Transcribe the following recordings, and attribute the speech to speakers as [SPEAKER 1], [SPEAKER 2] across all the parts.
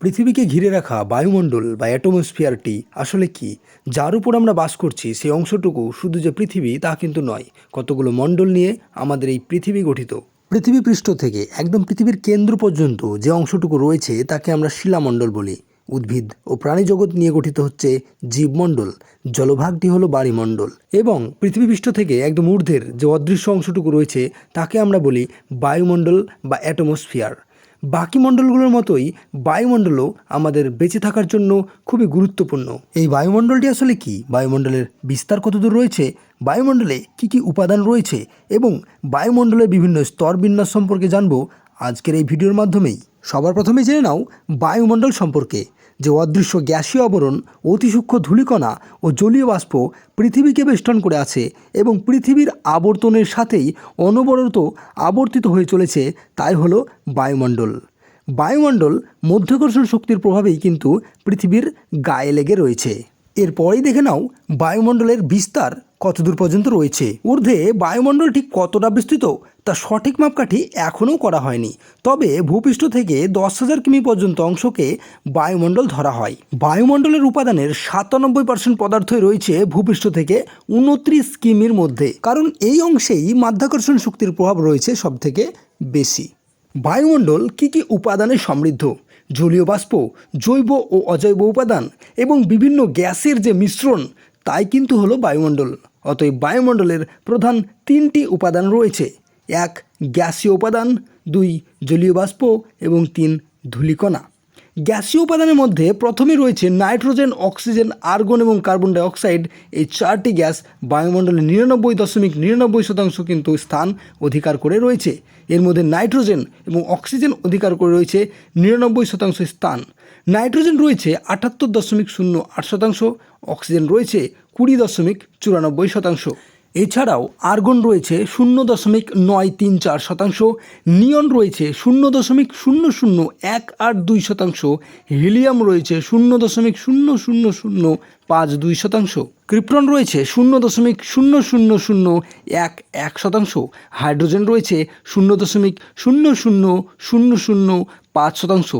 [SPEAKER 1] পৃথিবীকে ঘিরে রাখা বায়ুমণ্ডল বা অ্যাটমসফিয়ারটি আসলে কি? যার উপর আমরা বাস করছি সেই অংশটুকু শুধু যে পৃথিবী, তা কিন্তু নয়। কতগুলো মণ্ডল নিয়ে আমাদের এই পৃথিবী গঠিত। পৃথিবী পৃষ্ঠ থেকে একদম পৃথিবীর কেন্দ্র পর্যন্ত যে অংশটুকু রয়েছে, তাকে আমরা শিলামণ্ডল বলি। উদ্ভিদ ও প্রাণী জগৎ নিয়ে গঠিত হচ্ছে জীবমণ্ডল। জলভাগটি হলো বায়ুমণ্ডল এবং পৃথিবী পৃষ্ঠ থেকে একদম ঊর্ধ্বের যে অদৃশ্য অংশটুকু রয়েছে, তাকে আমরা বলি বায়ুমণ্ডল বা অ্যাটমসফিয়ার। বাকি মণ্ডলগুলোর মতোই বায়ুমণ্ডলও আমাদের বেঁচে থাকার জন্য খুবই গুরুত্বপূর্ণ। এই বায়ুমণ্ডলটি আসলে কি? বায়ুমণ্ডলের বিস্তার কতদূর রয়েছে? বায়ুমণ্ডলে কি কি উপাদান রয়েছে? এবং বায়ুমণ্ডলের বিভিন্ন স্তর বিন্যাস সম্পর্কে জানব আজকের এই ভিডিওর মাধ্যমেই। সবার প্রথমে জেনে নাও বায়ুমণ্ডল সম্পর্কে। যে অদৃশ্য গ্যাসীয় আবরণ, অতি সূক্ষ্ম ধূলিকণা ও জলীয় বাষ্প পৃথিবীকে বেষ্টন করে আছে এবং পৃথিবীর আবর্তনের সাথেই অনবরত আবর্তিত হয়ে চলেছে, তাই হল বায়ুমণ্ডল। বায়ুমণ্ডল মধ্যাকর্ষণ শক্তির প্রভাবেই কিন্তু পৃথিবীর গায়ে লেগে রয়েছে। এরপরেই দেখে নাও বায়ুমণ্ডলের বিস্তার কতদূর পর্যন্ত রয়েছে। ঊর্ধ্বে বায়ুমণ্ডল ঠিক কতটা বিস্তৃত তা সঠিক মাপকাঠি এখনও করা হয়নি। তবে ভূপৃষ্ঠ থেকে দশ হাজার কিমি পর্যন্ত অংশকে বায়ুমণ্ডল ধরা হয়। বায়ুমণ্ডলের উপাদানের সাতানব্বই পার্সেন্ট পদার্থই রয়েছে ভূপৃষ্ঠ থেকে উনত্রিশ কিমির মধ্যে। কারণ এই অংশেই মাধ্যাকর্ষণ শক্তির প্রভাব রয়েছে সবথেকে বেশি। বায়ুমণ্ডল কি কি উপাদানে সমৃদ্ধ? জলীয় বাষ্প, জৈব ও অজৈব উপাদান এবং বিভিন্ন গ্যাসের যে মিশ্রণ, তাই কিন্তু হলো বায়ুমণ্ডল। অতএব বায়ুমণ্ডলের প্রধান তিনটি উপাদান রয়েছে। এক, গ্যাসীয় উপাদান, দুই, জলীয় বাষ্প এবং তিন, ধূলিকণা। গ্যাসীয় উপাদানের মধ্যে প্রথমে রয়েছে নাইট্রোজেন, অক্সিজেন, আর্গন এবং কার্বন ডাই অক্সাইড এই চারটি গ্যাস বায়ুমণ্ডলে নিরানব্বই দশমিক নিরানব্বই শতাংশ কিন্তু স্থান অধিকার করে রয়েছে। এর মধ্যে নাইট্রোজেন এবং অক্সিজেন অধিকার করে রয়েছে নিরানব্বই শতাংশ স্থান। নাইট্রোজেন রয়েছে আটাত্তর দশমিক শূন্য আট শতাংশ, অক্সিজেন রয়েছে কুড়ি দশমিক চুরানব্বই শতাংশ। এছাড়াও আর্গন রয়েছে শূন্য দশমিক নয় তিন চার শতাংশ, নিয়ন রয়েছে শূন্য দশমিক শূন্য শূন্য এক আট দুই শতাংশ, হিলিয়াম রয়েছে শূন্য দশমিক শূন্য শূন্য শূন্য পাঁচ দুই শতাংশ। ক্রিপ্টন রয়েছে শূন্য দশমিক শূন্য শূন্য শূন্য এক এক শতাংশ। হাইড্রোজেন রয়েছে শূন্য দশমিক শূন্য শূন্য শূন্য শূন্য পাঁচ শতাংশ।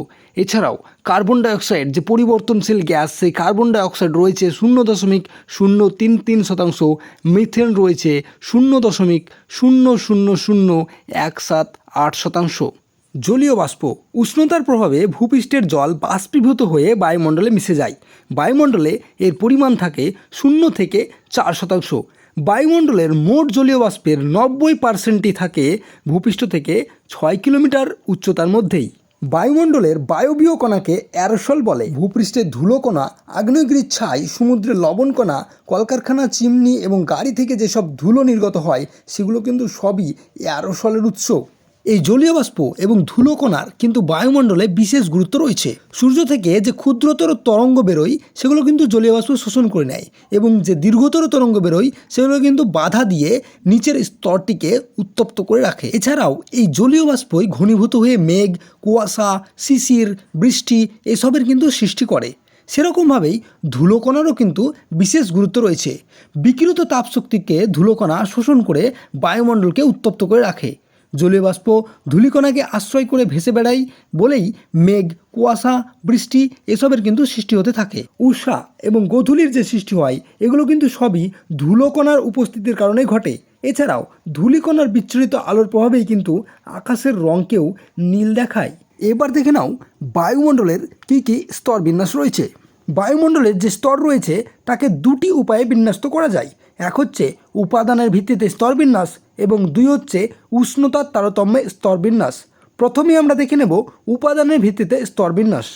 [SPEAKER 1] এছাড়াও কার্বন ডাইঅক্সাইড, যে পরিবর্তনশীল গ্যাস, সেই কার্বন ডাইঅক্সাইড রয়েছে শূন্য দশমিক শূন্য তিন তিন শতাংশ। মিথেন রয়েছে শূন্য দশমিক শূন্য শূন্য শূন্য এক সাত আট শতাংশ। জলীয় বাষ্প। উষ্ণতার প্রভাবে ভূপৃষ্ঠের জল বাষ্পীভূত হয়ে বায়ুমণ্ডলে মিশে যায়। বায়ুমণ্ডলে এর পরিমাণ থাকে শূন্য থেকে চার শতাংশ। বায়ুমণ্ডলের মোট জলীয় বাষ্পের নব্বই পার্সেন্টই থাকে ভূপৃষ্ঠ থেকে ছয় কিলোমিটার উচ্চতার মধ্যেই। বায়ুমণ্ডলের বায়বীয় কণাকে অ্যারোসল বলে। ভূপৃষ্ঠের ধুলোকণা আগ্নেয়গিরির ছাই, সমুদ্রের লবণকণা কলকারখানা, চিমনি এবং গাড়ি থেকে যেসব ধুলো নির্গত হয়, সেগুলো কিন্তু সবই অ্যারোসলের উৎস। এই জলীয় বাষ্প এবং ধুলোকণার কিন্তু বায়ুমণ্ডলে বিশেষ গুরুত্ব রয়েছে। সূর্য থেকে যে ক্ষুদ্রতর তরঙ্গ বেরোয়, সেগুলো কিন্তু জলীয় বাষ্প শোষণ করে নেয় এবং যে দীর্ঘতর তরঙ্গ বেরোয়, সেগুলো কিন্তু বাধা দিয়ে নিচের স্তরটিকে উত্তপ্ত করে রাখে। এছাড়াও এই জলীয় বাষ্পই ঘনীভূত হয়ে মেঘ, কুয়াশা, শিশির, বৃষ্টি এসবের কিন্তু সৃষ্টি করে। সেরকমভাবেই ধুলোকণারও কিন্তু বিশেষ গুরুত্ব রয়েছে। বিকিরিত তাপশক্তিকে ধুলোকণা শোষণ করে বায়ুমণ্ডলকে উত্তপ্ত করে রাখে। জলীয় বাষ্প ধূলিকণাকে আশ্রয় করে ভেসে বেড়ায় বলেই মেঘ, কুয়াশা, বৃষ্টি এসবের কিন্তু সৃষ্টি হতে থাকে। উষা এবং গোধূলির যে সৃষ্টি হয়, এগুলো কিন্তু সবই ধুলোকণার উপস্থিতির কারণে ঘটে। এছাড়াও ধূলিকণার বিচ্ছুরিত আলোর প্রভাবেই কিন্তু আকাশের রঙকেও নীল দেখায়। এবার দেখে নাও বায়ুমণ্ডলের কী কী স্তর বিন্যাস রয়েছে। বায়ুমণ্ডলের যে স্তর রয়েছে, তাকে দুটি উপায়ে বিন্যস্ত করা যায়। এক হচ্ছে উপাদানের ভিত্তিতে স্তরবিন্যাস এবং দুই হচ্ছে উষ্ণতার তারতম্যে স্তরবিন্যাস। প্রথমেই আমরা দেখে নেব উপাদানের ভিত্তিতে স্তরবিন্যাস।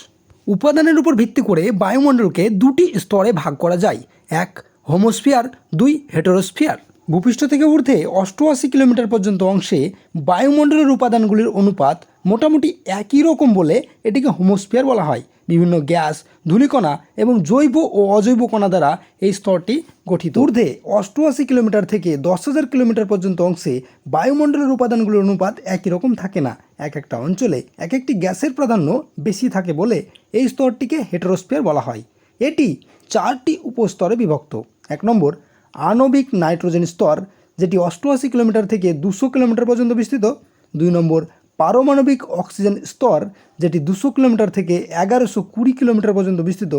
[SPEAKER 1] উপাদানের উপর ভিত্তি করে বায়ুমণ্ডলকে দুটি স্তরে ভাগ করা যায়, এক হোমোস্ফিয়ার, দুই হেটেরোস্ফিয়ার। ভূপৃষ্ঠ থেকে ঊর্ধ্বে অষ্টআশি কিলোমিটার পর্যন্ত অংশে বায়ুমণ্ডলের উপাদানগুলির অনুপাত মোটামুটি একই রকম বলে এটিকে হোমোস্ফিয়ার বলা হয়। বিভিন্ন গ্যাস, ধূলিকণা এবং জৈব ও অজৈব কণা দ্বারা এই স্তরটি গঠিত। ঊর্ধ্বে অষ্টআশি কিলোমিটার থেকে দশ হাজার কিলোমিটার পর্যন্ত অংশে বায়ুমণ্ডলের উপাদানগুলোর অনুপাত একই রকম থাকে না। এক একটা অঞ্চলে এক একটি গ্যাসের প্রাধান্য বেশি থাকে বলে এই স্তরটিকে হেটেরোস্ফিয়ার বলা হয়। এটি চারটি উপস্তরে বিভক্ত। এক নম্বর, আণবিক নাইট্রোজেন স্তর, যেটি অষ্টআশি কিলোমিটার থেকে দুশো কিলোমিটার পর্যন্ত বিস্তৃত। দুই নম্বর পারমাণবিক অক্সিজেন স্তর, যেটি দুশো কিলোমিটার থেকে এগারোশো কুড়ি কিলোমিটার পর্যন্ত বিস্তৃত,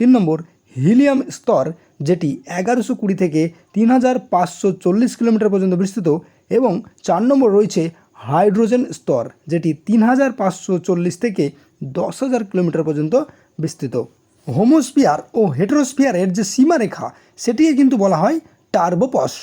[SPEAKER 1] তিন নম্বর হিলিয়াম স্তর, যেটি এগারোশো কুড়ি থেকে তিন হাজার পাঁচশো চল্লিশ কিলোমিটার পর্যন্ত বিস্তৃত, এবং চার নম্বর রয়েছে হাইড্রোজেন স্তর, যেটি তিন হাজার পাঁচশো চল্লিশ থেকে দশ হাজার কিলোমিটার পর্যন্ত বিস্তৃত। হোমোস্পিয়ার ও হেটেরোস্পিয়ারের যে সীমারেখা, সেটিকে কিন্তু বলা হয় টার্বোপস।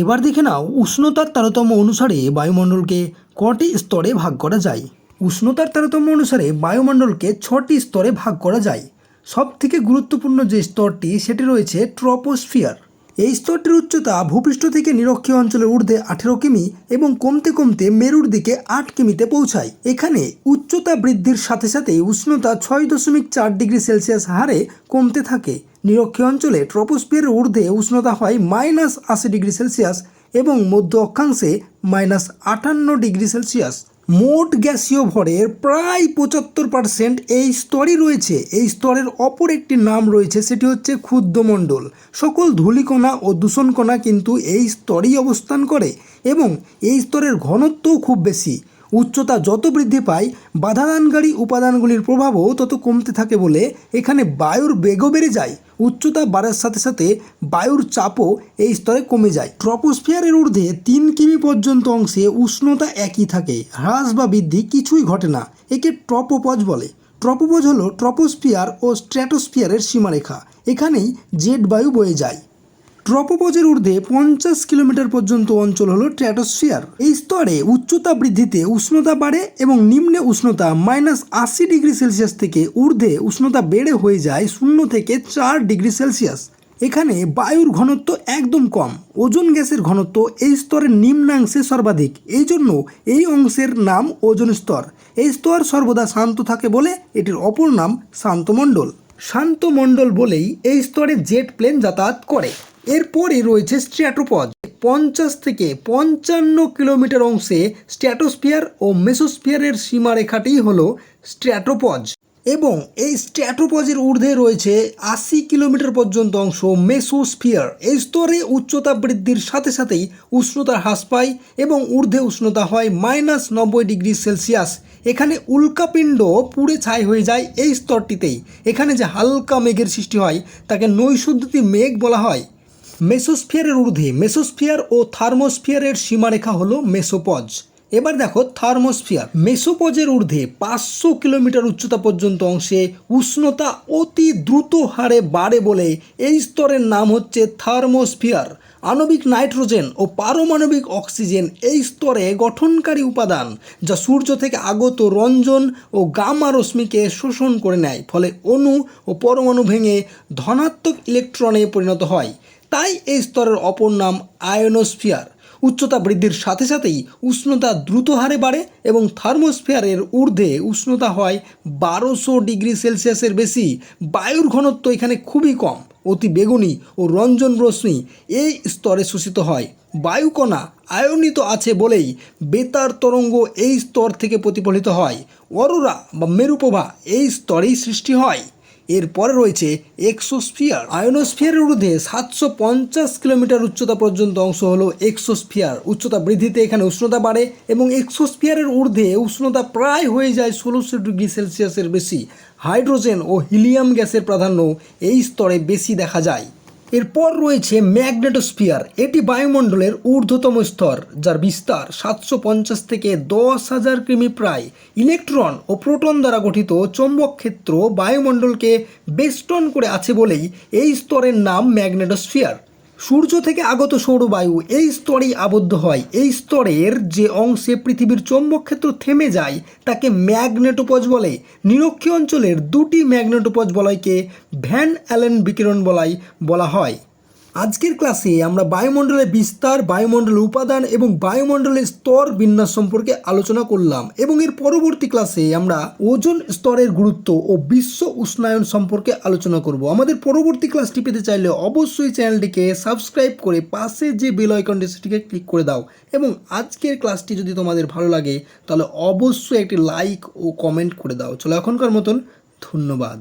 [SPEAKER 1] এবার দেখে নাও, উষ্ণতার তারতম্য অনুসারে বায়ুমণ্ডলকে কটি স্তরে ভাগ করা যায়। উষ্ণতার তারতম্য অনুসারে বায়ুমণ্ডলকে ছটি স্তরে ভাগ করা যায়। সব থেকে গুরুত্বপূর্ণ যে স্তরটি, সেটি রয়েছে ট্রপোস্ফিয়ার। এই স্তরটির উচ্চতা ভূপৃষ্ঠ থেকে নিরক্ষীয় অঞ্চলের ঊর্ধ্বে আঠেরো কিমি এবং কমতে কমতে মেরুর দিকে আট কিমিতে পৌঁছায়। এখানে উচ্চতা বৃদ্ধির সাথে সাথে উষ্ণতা ছয় দশমিক চার ডিগ্রি সেলসিয়াস হারে কমতে থাকে। নিরক্ষীয় অঞ্চলে ট্রপোস্ফিয়ারের ঊর্ধ্বে উষ্ণতা হয় মাইনাস আশি ডিগ্রি সেলসিয়াস এবং মধ্য অক্ষাংশে মাইনাস আটান্ন ডিগ্রি সেলসিয়াস। মোট গ্যাসীয় ভরের প্রায় পঁচাত্তর পার্সেন্ট এই স্তরে রয়েছে। এই স্তরের অপর একটি নাম রয়েছে, সেটি হচ্ছে ক্ষুদ্রমণ্ডল সকল ধূলিকণা ও দূষণকণা কিন্তু এই স্তরেই অবস্থান করে এবং এই স্তরের ঘনত্বও খুব বেশি। উচ্চতা যত বৃদ্ধি পায়, বাধাদানকারী উপাদানগুলির প্রভাবও তত কমতে থাকে বলে এখানে বায়ুর বেগও বেড়ে যায়। উচ্চতা বাড়ার সাথে সাথে বায়ুর চাপও এই স্তরে কমে যায়। ট্রপোস্ফিয়ারের ঊর্ধ্বে তিন কিমি পর্যন্ত অংশে উষ্ণতা একই থাকে। হ্রাস বা বৃদ্ধি কিছুই ঘটে না, একে ট্রপোপজ বলে। ট্রপোপজ হলো ট্রপোস্ফিয়ার ও স্ট্র্যাটোস্ফিয়ারের সীমারেখা। এখানেই জেট বায়ু বয়ে যায়। ট্রপোপজের ঊর্ধ্বে পঞ্চাশ কিলোমিটার পর্যন্ত অঞ্চল হলো ট্র্যাটোস্ফিয়ার। এই স্তরে উচ্চতা বৃদ্ধিতে উষ্ণতা বাড়ে এবং নিম্নে উষ্ণতা মাইনাস আশি ডিগ্রি সেলসিয়াস থেকে ঊর্ধ্বে উষ্ণতা বেড়ে হয়ে যায় শূন্য থেকে চার ডিগ্রি সেলসিয়াস। এখানে বায়ুর ঘনত্ব একদম কম, ওজন গ্যাসের ঘনত্ব এই স্তরের নিম্নাংশে সর্বাধিক। এই জন্য এই অংশের নাম ওজন স্তর। এই স্তর সর্বদা শান্ত থাকে বলে এটির অপর নাম শান্তমণ্ডল শান্তমণ্ডল বলেই এই স্তরে জেট প্লেন যাতায়াত করে। এরপরে রয়েছে স্ট্র্যাটোপজ পঞ্চাশ থেকে পঞ্চান্ন কিলোমিটার অংশে স্ট্র্যাটোস্ফিয়ার ও মেসোস্ফিয়ারের সীমারেখাটি হল স্ট্র্যাটোপজ। এবং এই স্ট্র্যাটোপজের ঊর্ধ্বে রয়েছে আশি কিলোমিটার পর্যন্ত অংশ মেসোস্ফিয়ার। এই স্তরে উচ্চতা বৃদ্ধির সাথে সাথেই উষ্ণতা হ্রাস পায় এবং ঊর্ধ্বে উষ্ণতা হয় মাইনাস নব্বই ডিগ্রি সেলসিয়াস। এখানে উল্কাপিণ্ড পুড়ে ছাই হয়ে যায় এই স্তরটিতেই। এখানে যে হালকা মেঘের সৃষ্টি হয়, তাকে নৈসুদ্যতি মেঘ বলা হয়। মেসোস্ফিয়ারের ঊর্ধ্বে, মেসোস্ফিয়ার ও থার্মোস্ফিয়ারের সীমারেখা হলো মেসোপজ। এবার দেখো থার্মোস্ফিয়ার। মেসোপজের ঊর্ধ্বে পাঁচশো কিলোমিটার উচ্চতা পর্যন্ত অংশে উষ্ণতা অতি দ্রুত হারে বাড়ে বলে এই স্তরের নাম হচ্ছে থার্মোস্ফিয়ার। আণবিক নাইট্রোজেন ও পারমাণবিক অক্সিজেন এই স্তরে গঠনকারী উপাদান, যা সূর্য থেকে আগত রঞ্জন ও গামা রশ্মিকে শোষণ করে নেয়, ফলে অণু ও পরমাণু ভেঙে ধনাত্মক ইলেকট্রনে পরিণত হয়। তাই এই স্তরের অপর নাম আয়নোস্ফিয়ার। উচ্চতা বৃদ্ধির সাথে সাথেই উষ্ণতা দ্রুত হারে বাড়ে এবং থার্মোস্ফিয়ারের ঊর্ধ্বে উষ্ণতা হয় বারোশো ডিগ্রি সেলসিয়াসের বেশি। বায়ুর ঘনত্ব এখানে খুবই কম, অতি বেগুনি ও রঞ্জন রশ্মি এই স্তরে শোষিত হয়। বায়ুকণা আয়নিত আছে বলেই বেতার তরঙ্গ এই স্তর থেকে প্রতিফলিত হয়। অরোরা বা মেরুপ্রভা এই স্তরেই সৃষ্টি হয়। এরপরে রয়েছে এক্সোস্ফিয়ার। আয়নোস্ফিয়ারের ঊর্ধ্বে সাতশো পঞ্চাশ কিলোমিটার উচ্চতা পর্যন্ত অংশ হল এক্সোস্ফিয়ার। উচ্চতা বৃদ্ধিতে এখানে উষ্ণতা বাড়ে এবং এক্সোস্ফিয়ারের ঊর্ধ্বে উষ্ণতা প্রায় হয়ে যায় ষোলোশো ডিগ্রি সেলসিয়াসের বেশি। হাইড্রোজেন ও হিলিয়াম গ্যাসের প্রাধান্য এই স্তরে বেশি দেখা যায়। এরপর রয়েছে ম্যাগনেটোস্ফিয়ার। এটি বায়ুমণ্ডলের ঊর্ধ্বতম স্তর, যার বিস্তার সাতশো পঞ্চাশ থেকে দশ হাজার কিমি প্রায়। ইলেকট্রন ও প্রোটন দ্বারা গঠিত চৌম্বক ক্ষেত্র বায়ুমণ্ডলকে বেষ্টন করে আছে বলেই এই স্তরের নাম ম্যাগনেটোস্ফিয়ার। সূর্য থেকে আগত সৌরবায়ু এই স্তরেই আবদ্ধ হয়। এই স্তরের যে অংশে পৃথিবীর চৌম্বকক্ষেত্র থেমে যায়, তাকে ম্যাগনেটোপজ বলে। নিরক্ষীয় অঞ্চলের দুটি ম্যাগনেটোপজ বলয়কে ভ্যান অ্যালেন বিকিরণ বলাই বলা হয়। আজকের ক্লাসে আমরা বায়ুমণ্ডলের বিস্তার বায়ুমণ্ডলের উপাদান এবং বায়ুমণ্ডলের স্তর বিন্যাস সম্পর্কে আলোচনা করলাম এবং এর পরবর্তী ক্লাসে আমরা ওজন স্তরের গুরুত্ব ও বিশ্ব উষ্ণায়ন সম্পর্কে আলোচনা করব। আমাদের পরবর্তী ক্লাসটি পেতে চাইলে অবশ্যই চ্যানেলটিকে সাবস্ক্রাইব করে পাশে যে বেল আইকনটি সেটিকে ক্লিক করে দাও এবং আজকের ক্লাসটি যদি তোমাদের ভালো লাগে তাহলে অবশ্যই একটি লাইক ও কমেন্ট করে দাও। চলো এখনকার মতন ধন্যবাদ।